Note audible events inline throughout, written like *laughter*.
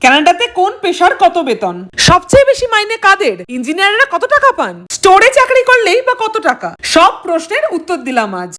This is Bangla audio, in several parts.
কানাডাতে কোন পেশার কত বেতন? সবচেয়ে বেশি মাইনে কাদের? ইঞ্জিনিয়াররা কত টাকা পান? স্টোরে চাকরি করলেই বা কত টাকা? সব প্রশ্নের উত্তর দিলাম আজ।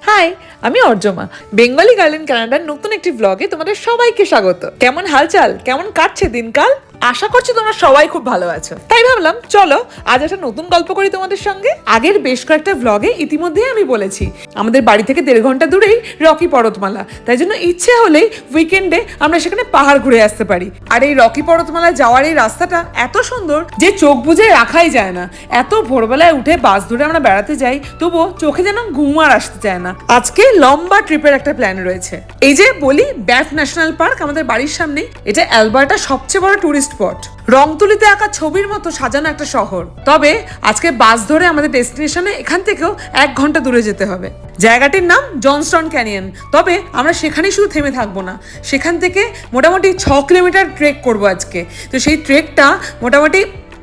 হাই, আমি অর্জমা। বেঙ্গলি গার্লেন কানাডার নতুন একটি ব্লগে তোমাদের সবাইকে স্বাগত। কেমন হালচাল? কেমন কাটছে দিনকাল? আশা করছি তোমরা সবাই খুব ভালো আছো। তাই ভাবলাম, চলো, আজ একটা নতুন গল্প করি তোমাদের সঙ্গে। আগের বেশ কয়েকটা ব্লগে ইতিমধ্যেই আমি বলেছি, আমাদের বাড়ি থেকে দেড় ঘণ্টা দূরেই রকি পর্বতমালা। তাই জন্য ইচ্ছে হলেই উইকেন্ডে আমরা সেখানে পাহাড় ঘুরে আসতে পারি। আর এই রকি পর্বতমালা যাওয়ার এই রাস্তাটা এত সুন্দর যে চোখ বুঝে রাখাই যায় না। এত ভোরবেলায় উঠে বাস ধরে আমরা বেড়াতে যাই, তবুও চোখে যেন ঘুম আর আসতে চায় না। আজকে লম্বা ট্রিপের একটা প্ল্যান রয়েছে। এই যে বলি ব্যাফ ন্যাশনাল পার্ক আমাদের বাড়ির সামনে এটা অ্যালবার্টা সবচেয়ে বড় টুরিস্ট স্পট। রংতুলিতে আঁকা ছবির মতো সাজানো একটা শহর। তবে আজকে বাস ধরে আমাদের ডেস্টিনেশনে এখান থেকেও এক ঘণ্টা দূরে যেতে হবে। জায়গাটির নাম জনস্টন ক্যানিয়ন। তবে আমরা সেখানেই শুধু থেমে থাকব না। সেখান থেকে মোটামুটি ছ কিলোমিটার ট্রেক করব আজকে। তো সেই ট্রেকটা মোটামুটি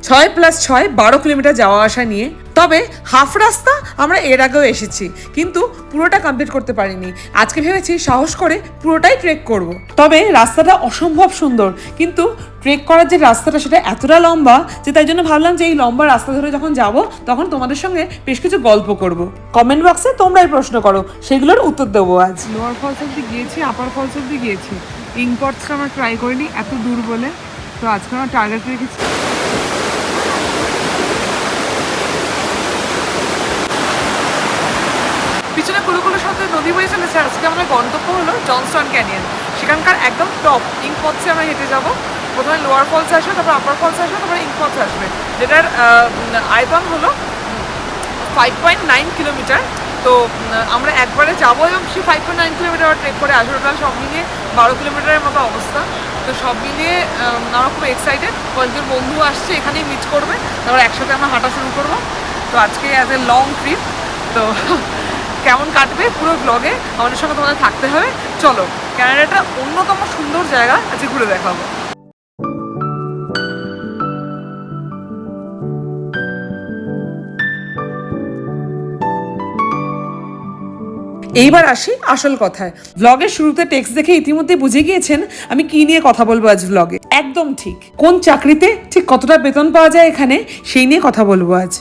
ছয় প্লাস ছয় বারো কিলোমিটার যাওয়া আসা নিয়ে। তবে হাফ রাস্তা আমরা এর আগেও এসেছি, কিন্তু পুরোটা কমপ্লিট করতে পারিনি। আজকে ভেবেছি সাহস করে পুরোটাই ট্রেক করব। তবে রাস্তাটা অসম্ভব সুন্দর, কিন্তু ট্রেক করার যে রাস্তাটা সেটা এতটা লম্বা যে তাই জন্য ভাবলাম যে এই লম্বা রাস্তা ধরে যখন যাব, তখন তোমাদের সঙ্গে বেশ কিছু গল্প করব। কমেন্ট বক্সে তোমরাই প্রশ্ন করো, সেগুলোর উত্তর দেবো আজ। লোয়ার ফলস অব্দি গিয়েছি আপার ফলস অব্দি গিয়েছি। ইংপটসটা আমরা ট্রাই করিনি, এত দূর বলে। তো আজকে আমরা টার্গেট রেখেছি। সাথে চলেছে। আজকে আমাদের গন্তব্য হলো জনস্টন ক্যানিয়ন। সেখানকার একদম টপ ইঙ্ক পথে আমরা হেঁটে যাব। প্রথমে লোয়ার ফলস আসবে তারপর আপার ফলস আসবে তারপর ইঙ্ক ফলস আসবে। যেটার আয়তন হলো ফাইভ পয়েন্ট নাইন কিলোমিটার। তো আমরা একবারে যাব এবং সেই five point nine kilometre trek করে আসব। টোটাল সব মিলিয়ে বারো কিলোমিটারের মতো অবস্থা। তো সব মিলিয়ে আম, আমরা খুব এক্সাইটেড কয়েকজন বন্ধু আসছে এখানেই মিট করবে। তারপর একসাথে আমরা হাঁটা শুরু করব। তো আজকে অ্যাজ এ লং ট্রিপ তো *laughs* কেমন কাটবে পুরো ব্লগে আমাদের সঙ্গে তোমাদের থাকতে হবে। চলো ক্যানাডাটা অন্যতম সুন্দর জায়গা আজকে ঘুরে দেখাবো। এইবার আসি আসল কথায়। ব্লগের শুরুতে টেক্সট দেখে ইতিমধ্যে বুঝে গিয়েছেন আমি কি নিয়ে কথা বলব আজ ব্লগে একদম ঠিক। কোন চাকরিতে ঠিক কতটা বেতন পাওয়া যায় এখানে, সেই নিয়ে কথা বলব আজ।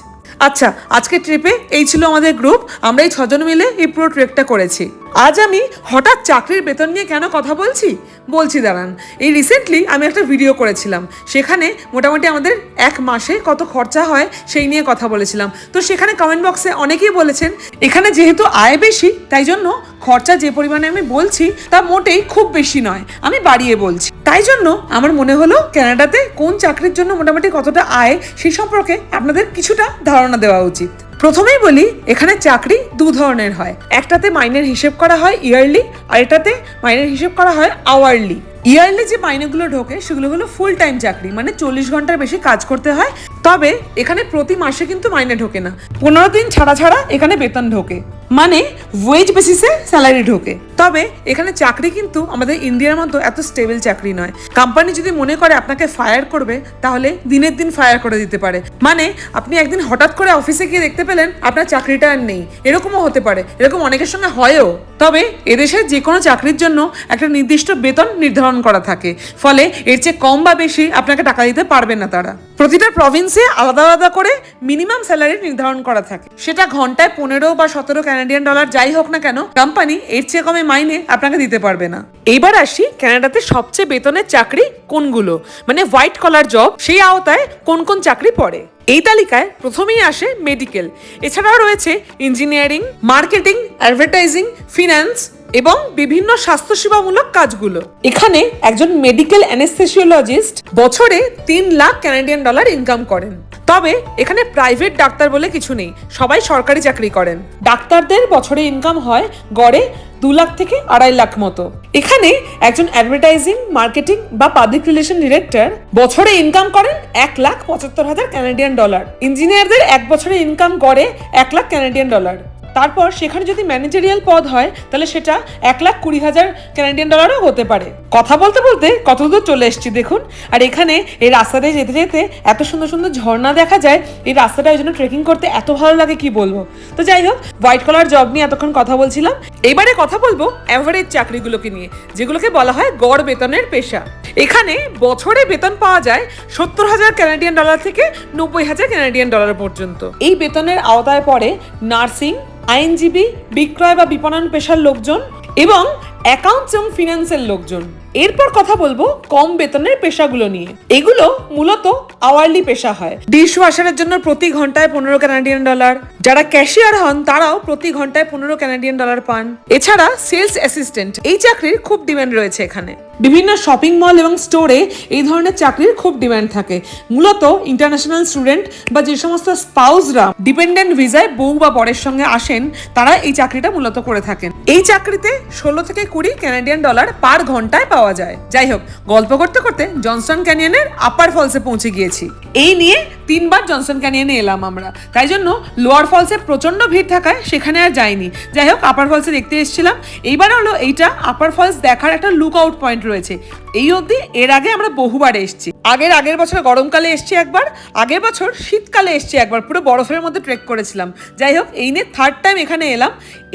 আচ্ছা আজকে ট্রিপে এই ছিল আমাদের গ্রুপ আমরা এই ছজন মিলে এই পুরো ট্রেকটা করেছি। আজ আমি হঠাৎ চাকরির বেতন নিয়ে কেন কথা বলছি? বলছি, দাঁড়ান, এই রিসেন্টলি আমি একটা ভিডিও করেছিলাম, সেখানে মোটামুটি আমাদের এক মাসে কত খরচা হয় সেই নিয়ে কথা বলেছিলাম। তো সেখানে কমেন্ট বক্সে অনেকেই বলেছেন, এখানে যেহেতু আয় বেশি, তাই জন্য খরচা যে পরিমাণে আমি বলছি, তা মোটেই খুব বেশি নয়, আমি বাড়িয়ে বলছি। তাই জন্য আমার মনে হলো কানাডাতে কোন চাকরির জন্য মোটামুটি কতটা আয় সেই সম্পর্কে আপনাদের কিছুটা ধারণা দেওয়া উচিত। প্রথমেই বলি, এখানে চাকরি দু ধরনের হয়। একটাতে মাইনের হিসেব করা হয় ইয়ারলি, আর এটাতে মাইনের হিসেব করা হয় আওয়ারলি। ইয়ারলি যে মাইনেগুলো ঢোকে, সেগুলো হলো ফুল টাইম চাকরি মানে চল্লিশ ঘণ্টার বেশি কাজ করতে হয়। তবে এখানে প্রতি মাসে কিন্তু মাইনে ঢোকে না। পনেরো দিন ছাড়া ছাড়া এখানে বেতন ঢোকে। মানে ওয়েজ বেসিসে স্যালারি ঢোকে। তবে এখানে চাকরি কিন্তু আমাদের ইন্ডিয়ার মতো এত স্টেবল চাকরি নয়। কোম্পানি যদি মনে করে আপনাকে ফায়ার করবে, তাহলে দিনের দিন ফায়ার করে দিতে পারে। মানে আপনি একদিন হঠাৎ করে অফিসে গিয়ে দেখতে পেলেন, আপনার চাকরিটা আর নেই। এরকমও হতে পারে। এরকম অনেকের সঙ্গে হয়ও। তবে এদেশের যে কোনো চাকরির জন্য একটা নির্দিষ্ট বেতন নির্ধারণ করা থাকে। ফলে এর চেয়ে কম বা বেশি আপনাকে টাকা দিতে পারবে না তারা। প্রতিটা প্রভিন্সে আলাদা আলাদা করে মিনিমাম স্যালারি নির্ধারণ করা থাকে। সেটা ঘন্টায় পনেরো বা সতেরো ক্যানাডিয়ান ডলার যাই হোক না কেন কোম্পানি এর চেয়ে কমে মাইনে আপনাকে দিতে পারবে না। এইবার আসি কানাডাতে সবচেয়ে বেতনের চাকরি কোনগুলো? মানে হোয়াইট কলার জব সেই আওতায় কোন কোন চাকরি পড়ে? এই তালিকায় প্রথমেই আসে মেডিকেল এছাড়াও রয়েছে ইঞ্জিনিয়ারিং মার্কেটিং অ্যাডভার্টাইজিং ফিন্যান্স এবং বিভিন্ন স্বাস্থ্যসেবামূলক কাজগুলো। এখানে একজন মেডিকেল অ্যানেস্থেসিওলজিস্ট বছরে তিন লাখ ক্যানাডিয়ান ডলার ইনকাম করেন। তবে এখানে প্রাইভেট ডাক্তার বলে কিছু নেই, সবাই সরকারি চাকরি করেন। ডাক্তারদের বছরে ইনকাম হয় গড়ে দু লাখ থেকে আড়াই লাখ মতো। এখানে একজন অ্যাডভার্টাইজিং মার্কেটিং বা পাবলিক রিলেশন ডিরেক্টর বছরে ইনকাম করেন এক লাখ পঁচাত্তর হাজার ক্যানাডিয়ান ডলার ইঞ্জিনিয়ারদের এক বছরে ইনকাম গড়ে এক লাখ ক্যানাডিয়ান ডলার তারপর সেখানে যদি ম্যানেজারিয়াল পদ হয়, তাহলে সেটা এক লাখ কুড়ি হাজার ক্যানাডিয়ান ডলারও হতে পারে। কথা বলতে বলতে কত দূর চলে এসেছি দেখুন। আর এখানে এই রাস্তা দিয়ে যেতে যেতে এত সুন্দর সুন্দর ঝর্ণা দেখা যায়, এই রাস্তাটা ওই জন্য ট্রেকিং করতে এত ভালো লাগে কি বলব? তো যাই হোক হোয়াইট কলার জব নিয়ে এতক্ষণ কথা বলছিলাম। এবারে কথা বলব অ্যাভারেজ চাকরিগুলোকে নিয়ে, যেগুলোকে বলা হয় গড় বেতনের পেশা। এখানে বছরে বেতন পাওয়া যায় সত্তর হাজার ক্যানাডিয়ান ডলার থেকে নব্বই হাজার ক্যানাডিয়ান ডলার পর্যন্ত। এই বেতনের আওতায় পড়ে নার্সিং আইনজীবী, বিক্রয় বা বিপণন পেশার লোকজন এবং অ্যাকাউন্টস এবং ফিনান্সের লোকজন। এরপর কথা বলব কম বেতনের পেশাগুলো নিয়ে। এগুলো মূলত আওয়ারলি পেশা হয়। ডিশ ওয়াশারের জন্য প্রতি ঘন্টায় পনেরো কানাডিয়ান ডলার যারা ক্যাশিয়ার হন, তারাও প্রতি ঘন্টায় পনেরো কানাডিয়ান ডলার পান। এছাড়া সেলস অ্যাসিস্ট্যান্ট এই চাকরির খুব ডিমান্ড রয়েছে এখানে। বিভিন্ন শপিং মল এবং স্টোরে এই ধরনের চাকরির খুব ডিমান্ড থাকে। মূলত ইন্টারন্যাশনাল স্টুডেন্ট বা যে সমস্ত স্পাউসরা ডিপেন্ডেন্ট ভিসায় বউ বা বরের সঙ্গে আসেন, তারা এই চাকরিটা মূলত করে থাকেন। এই চাকরিতে ষোলো থেকে কুড়ি ক্যানাডিয়ান ডলার পার ঘন্টায় পাওয়া যায়। যাই হোক, গল্প করতে করতে জনসন ক্যানিয়নের আপার ফলসে পৌঁছে গিয়েছি। এই নিয়ে তিনবার জনসন ক্যানিয়নে এলাম আমরা। তাই জন্য লোয়ার ফলসে প্রচণ্ড ভিড় থাকায় সেখানে আর যাইনি। যাই হোক আপার ফলসে দেখতে এসেছিলাম। এইবার হলো এইটা আপার ফলস দেখার একটা লুক আউট পয়েন্ট রয়েছে। এই অবধি এর আগে আমরা বহুবার এসেছি। আগের আগের বছর গরমকালে এসেছি একবার, আগের বছর শীতকালে এসেছি একবার, পুরো বরফের মধ্যে ট্রেক করেছিলাম। যাই হোক, এই নিয়ে থার্ড টাইম এখানে এলাম।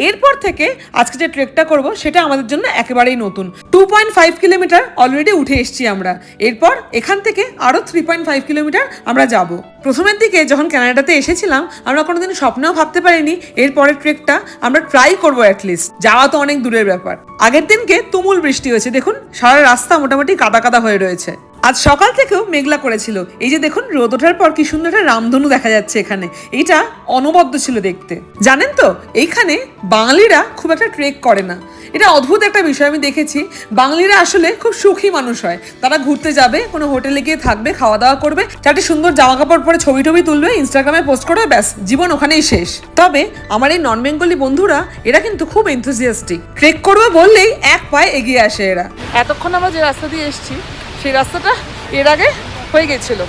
এরপর থেকে আজকে যে ট্রেকটা করব সেটা আমাদের জন্য একেবারেই নতুন। Two point five kilometre already উঠে এসেছি আমরা। এরপর এখান থেকে আরও থ্রি পয়েন্ট ফাইভ কিলোমিটার আমরা যাব। প্রথমের দিকে যখন কানাডাতে এসেছিলাম, আমরা কোনোদিন স্বপ্নেও ভাবতে পারিনি এর পরের ট্রেকটা আমরা ট্রাই করব অ্যাটলিস্ট যাওয়া তো অনেক দূরের ব্যাপার। আগের দিনকে তুমুল বৃষ্টি হয়েছে, দেখুন, সারা রাস্তা মোটামুটি কাদা কাদা হয়ে রয়েছে। আজ সকাল থেকেও মেঘলা করেছিল। এই যে দেখুন, রোদ ওঠার পর কি সুন্দর একটা রামধনু দেখা যাচ্ছে এখানে। এটা অনবদ্য ছিল দেখতে। জানেন তো, এইখানে বাঙালিরা খুব একটা ট্রেক করে না। এটা অদ্ভুত একটা বিষয়, আমি দেখেছি। বাঙালিরা আসলে খুব সুখী মানুষ হয়। তারা ঘুরতে যাবে, কোনো হোটেলে গিয়ে থাকবে খাওয়া দাওয়া করবে, চারটি সুন্দর জামা কাপড় পরে ছবি টবি তুলবে ইনস্টাগ্রামে পোস্ট করবে, ব্যাস, জীবন ওখানেই শেষ। তবে আমার এই নন বেঙ্গলি বন্ধুরা, এরা কিন্তু খুব এনথুজিয়াস্টিক ট্রেক করবে বললেই এক পায়ে এগিয়ে আসে এরা। এতক্ষণ আমরা যে রাস্তা দিয়ে এসেছি, সেই রাস্তাটা এর আগে হয়ে গেছিল।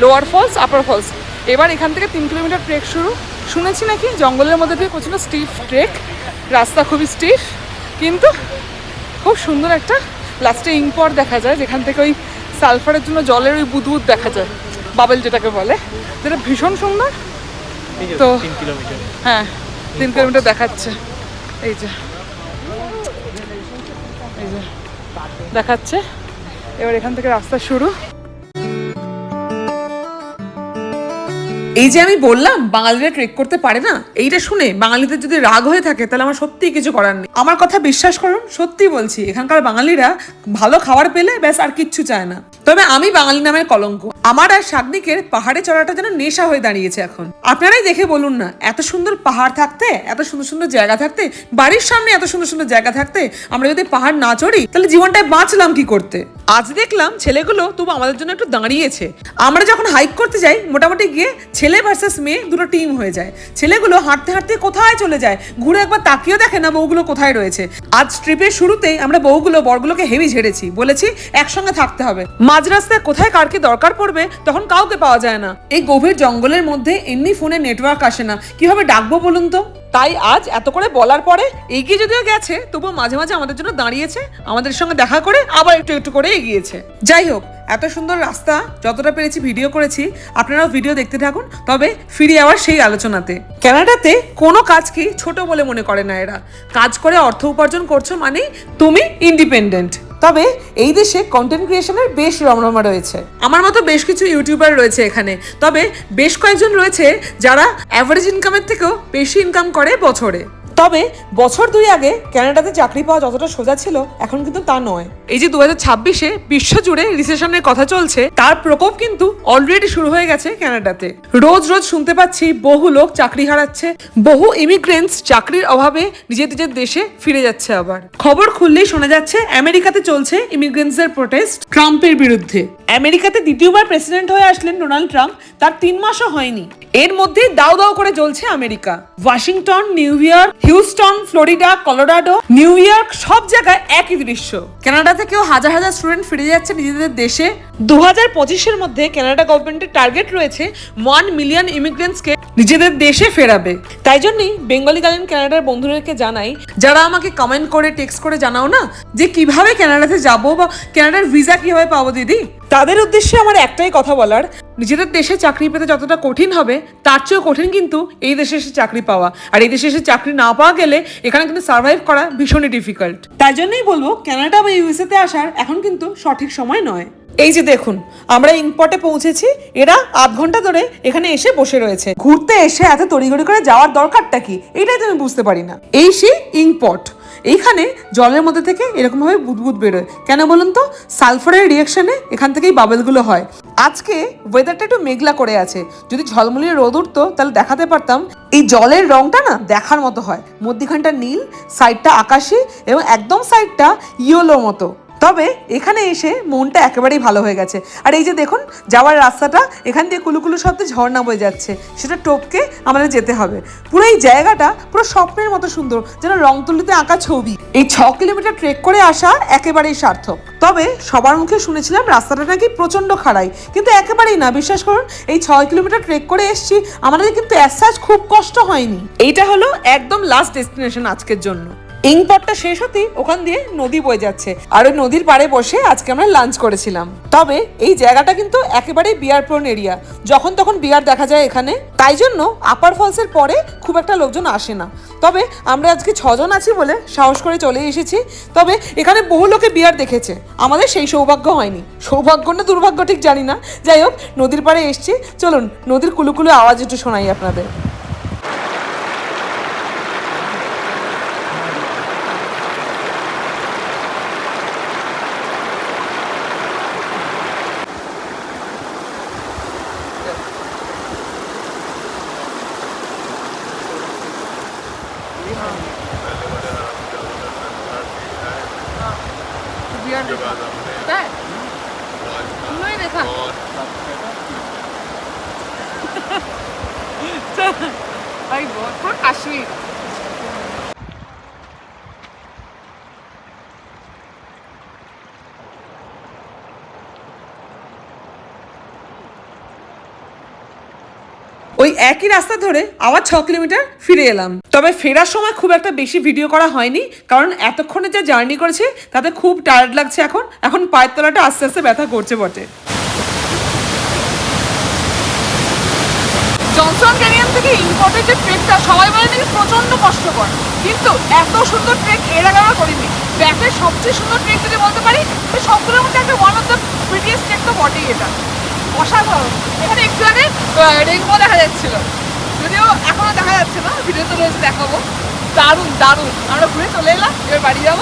লোয়ার ফলস আপার ফলস এবার এখান থেকে তিন কিলোমিটার ট্রেক শুরু। শুনেছি নাকি জঙ্গলের মধ্যে দিয়ে প্রচুর স্টিফ ট্রেক রাস্তা খুবই স্টিফ কিন্তু খুব সুন্দর একটা লাস্টে ইংপর দেখা যায় যেখান থেকে ওই সালফারের জন্য জলের ওই বুদবুদ দেখা যায় বাবেল যেটাকে বলে যেটা ভীষণ সুন্দর। তো হ্যাঁ তিন কিলোমিটার দেখাচ্ছে। এই যে এই যে দেখাচ্ছে। এবার এখান থেকে রাস্তা শুরু। এই যে আমি বললাম, বাঙালিরা ট্রেক করতে পারে না, এইটা শুনে বাঙালিদের যদি রাগ হয়ে থাকে, তাহলে আমার সত্যিই কিছু করার নেই। আমার কথা বিশ্বাস করুন, সত্যি বলছি, এখানকার বাঙালিরা ভালো খাবার পেলে ব্যাস আর কিচ্ছু চায় না। তবে আমি বাঙালি নামের কলঙ্ক। আমার আর শাগনিকের পাহাড়ে চড়াটা যেন নেশা হয়ে দাঁড়িয়েছে এখন। আপনারাই দেখে বলুন না, এত সুন্দর পাহাড় থাকতে, এত সুন্দর সুন্দর জায়গা থাকতে, বাড়ির সামনে এত সুন্দর সুন্দর জায়গা থাকতে আমরা যদি পাহাড় না চড়ি, তাহলে জীবনটায় বাঁচলাম কি করতে? আজ দেখলাম ছেলেগুলো তবু আমাদের জন্য একটু দাঁড়িয়েছে। আমরা যখন হাইক করতে যাই, মোটামুটি গিয়ে ছেলে ভার্সেস মেয়ে, দুটো টিম হয়ে যায়। ছেলেগুলো হাঁটতে হাঁটতে কোথায় চলে যায়? ঘুরে একবার তাকিয়েও দেখে না বউগুলো কোথায় রয়েছে। আজ ট্রিপের শুরুতেই আমরা বউগুলো, বরগুলোকে হেভি ঝেড়েছি। বলেছি, একসঙ্গে থাকতে হবে। মাঝ রাস্তায় কোথায় কার কি দরকার পড়বে, তখন কাউকে পাওয়া যায় না। এই গভীর জঙ্গলের মধ্যে এমনি ফোনে নেটওয়ার্ক আসে না। কীভাবে ডাকবো বলুন তো? তাই আজ এত করে বলার পরে এগিয়ে যদিও গেছে, তবুও মাঝে মাঝে আমাদের জন্য দাঁড়িয়েছে, আমাদের সঙ্গে দেখা করে আবার একটু একটু করে এগিয়েছে। যাই হোক এত সুন্দর রাস্তা, যতটা পেরেছি ভিডিও করেছি, আপনারাও ভিডিও দেখতে থাকুন, তবে ফিরে আবার সেই আলোচনাতে। কানাডাতে কোনো কাজকেই ছোট বলে মনে করে না এরা। কাজ করে অর্থ উপার্জন করছ মানেই তুমি ইন্ডিপেন্ডেন্ট তবে এই দেশে কন্টেন্ট ক্রিয়েশনের বেশ রমরমা রয়েছে। আমার মতো বেশ কিছু ইউটিউবার রয়েছে এখানে। তবে বেশ কয়েকজন রয়েছে যারা অ্যাভারেজ ইনকামের থেকেও বেশি ইনকাম করে বছরে। তবে বছর দুই আগে কানাডাতে চাকরি পাওয়া যতটা সোজা ছিল, এখন কিন্তু তা নয়। এই যে দু হাজার ছাব্বিশে বিশ্বজুড়ে রিসেশনের কথা চলছে, তার প্রকোপ কিন্তু অলরেডি শুরু হয়ে গেছে কানাডাতে রোজ রোজ শুনতে পাচ্ছি বহু লোক চাকরি হারাচ্ছে, বহু ইমিগ্রেন্টস চাকরির অভাবে নিজের নিজের দেশে ফিরে যাচ্ছে আবার। খবর খুললেই শোনা যাচ্ছে, আমেরিকাতে চলছে ইমিগ্রেন্টসদের প্রোটেস্ট ট্রাম্পের বিরুদ্ধে। আমেরিকাতে দ্বিতীয়বার প্রেসিডেন্ট হয়ে আসলেন ডোনাল্ড ট্রাম্প, তার তিন মাসও হয়নি। এর মধ্যে দাও দাও করে চলছে America. Washington, New York Houston, Florida, Colorado, New York, সব জায়গায় একই দৃশ্য। কানাডা থেকেও হাজার হাজার স্টুডেন্ট ফিরে যাচ্ছে নিজেদের দেশে। দু হাজার পঁচিশের মধ্যে কানাডা গভর্নমেন্টের টার্গেট রয়েছে ওয়ান মিলিয়ন ইমিগ্রেন্টসকে নিজেদের দেশে ফেরাবে। তাই জন্যই বেঙ্গলি গার্লেন ক্যানাডার বন্ধুদেরকে জানাই, যারা আমাকে কমেন্ট করে টেক্সট করে জানাও না, যে কীভাবে কানাডাতে যাব বা ক্যানাডার ভিসা কীভাবে পাবো দিদি? তাদের উদ্দেশ্যে আমার একটাই কথা বলার, নিজেদের দেশে চাকরি পেতে যতটা কঠিন হবে, তার চেয়েও কঠিন কিন্তু এই দেশে এসে চাকরি পাওয়া। আর এই দেশে এসে চাকরি না পাওয়া গেলে এখানে কিন্তু সার্ভাইভ করা ভীষণই ডিফিকাল্ট তাই জন্যই বলব কানাডা বা ইউএসএতে আসার এখন কিন্তু সঠিক সময় নয়। এই যে দেখুন, আমরা ইনপটে পৌঁছেছি, এরা আধ ঘণ্টা ধরে এখানে এসে বসে রয়েছে। ঘুরতে এসে এত তড়িঘড়ি করে যাওয়ার দরকারটা কি? এটাই তো আমি বুঝতে পারি না। এই সেই ইনপট এইখানে জলের মধ্যে থেকে এরকমভাবে বুদবুদ বেরোয়। কেন বলুন তো? সালফারের রিয়াকশনে এখান থেকেই বাবেলগুলো হয়। আজকে ওয়েদারটা একটু মেঘলা করে আছে। যদি ঝলমলিয়ে রোদ উঠতো, তাহলে দেখাতে পারতাম, এই জলের রংটা না দেখার মতো হয়। মধ্যিখানটা নীল সাইডটা আকাশি এবং একদম সাইডটা ইয়েলো মতো। তবে এখানে এসে মনটা একেবারেই ভালো হয়ে গেছে। আর এই যে দেখুন, যাওয়ার রাস্তাটা, এখান দিয়ে কুলুকুলু শব্দে ঝর্ণা বয়ে যাচ্ছে। সেটা টপকে আমাদের যেতে হবে। পুরো এই জায়গাটা পুরো স্বপ্নের মতো সুন্দর, যেন রং তুলিতে আঁকা ছবি। এই ছ কিলোমিটার ট্রেক করে আসা একেবারেই সার্থক। তবে সবার মুখে শুনেছিলাম রাস্তাটা নাকি প্রচণ্ড খাড়াই। কিন্তু একেবারেই না, বিশ্বাস করুন, এই ছয় কিলোমিটার ট্রেক করে এসেছি, আমাদের কিন্তু অ্যাসাজ খুব কষ্ট হয়নি। এইটা হলো একদম লাস্ট ডেস্টিনেশন আজকের জন্য। ইংপটটা শেষ হতেই ওখান দিয়ে নদী বয়ে যাচ্ছে। আর ওই নদীর পাড়ে বসে আজকে আমরা লাঞ্চ করেছিলাম। তবে এই জায়গাটা কিন্তু একেবারেই বিয়ার প্রোন এরিয়া। যখন তখন বিয়ার দেখা যায় এখানে। তাই জন্য আপার ফলসের পরে খুব একটা লোকজন আসে না। তবে আমরা আজকে ছজন আছি বলে সাহস করে চলে এসেছি। তবে এখানে বহু লোকে বিয়ার দেখেছে। আমাদের সেই সৌভাগ্য হয়নি। সৌভাগ্য না দুর্ভাগ্য ঠিক জানি না। যাই হোক, নদীর পাড়ে এসছি। চলুন, নদীর কুলুকুলু আওয়াজ একটু শোনাই আপনাদের। ওই একই রাস্তা ধরে আবার ছ কিলোমিটার ফিরে এলাম। তবে ফেরার সময় খুব একটা বেশি ভিডিও করা হয়নি, কারণ এতক্ষণে যা জার্নি করেছে, তাতে খুব টায়ার্ড লাগছে এখন। এখন পায়ের তলাটা আস্তে আস্তে ব্যথা করছে বটে। জনসন ক্যানিয়ন থেকে ইম্পর্টেন্ট যে ট্রেকটা সবাই বলে নাকি প্রচণ্ড কষ্টকর। কিন্তু এত সুন্দর ট্রেক এর আগে আমরা করিনি। ব্যাকের সবচেয়ে সুন্দর ট্রেক যদি বলতে পারি সবগুলোর মধ্যে একটা one of the prettiest trek তো বটেই এটা। অসাধারণ। এখানে একটু আগে রেইনবো দেখা যাচ্ছিল। যদিও এখনও দেখা যাচ্ছে না, ভিডিওতে রয়েছে দেখাবো। দারুণ দারুণ। আমরা ঘুরে চলে এলাম, এবার বাড়ি যাব।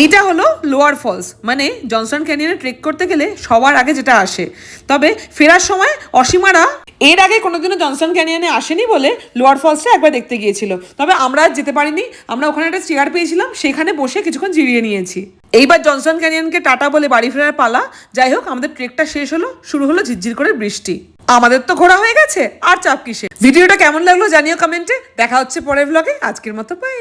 এইটা হলো লোয়ার ফলস। মানে জনসন ক্যানিয়নে ট্রেক করতে গেলে সবার আগে যেটা আসে। তবে ফেরার সময় অসীমারা এর আগে কোনোদিনও জনসন ক্যানিয়নে আসেনি বলে লোয়ার ফলসটা একবার দেখতে গিয়েছিল। তবে আমরা যেতে পারিনি। আমরা ওখানে একটা চেয়ার পেয়েছিলাম, সেখানে বসে কিছুক্ষণ জিরিয়ে নিয়েছি। এইবার জনসন ক্যানিয়নকে টাটা বলে বাড়ি ফেরার পালা। যাই হোক, আমাদের ট্রেকটা শেষ হলো, শুরু হলো ঝিরঝির করে বৃষ্টি। আমাদের তো ঘোরা হয়ে গেছে, আর চাপ কিসে ভিডিওটা কেমন লাগল জানিও কমেন্টে। দেখা হচ্ছে পরের ভ্লগে আজকের মতো বাই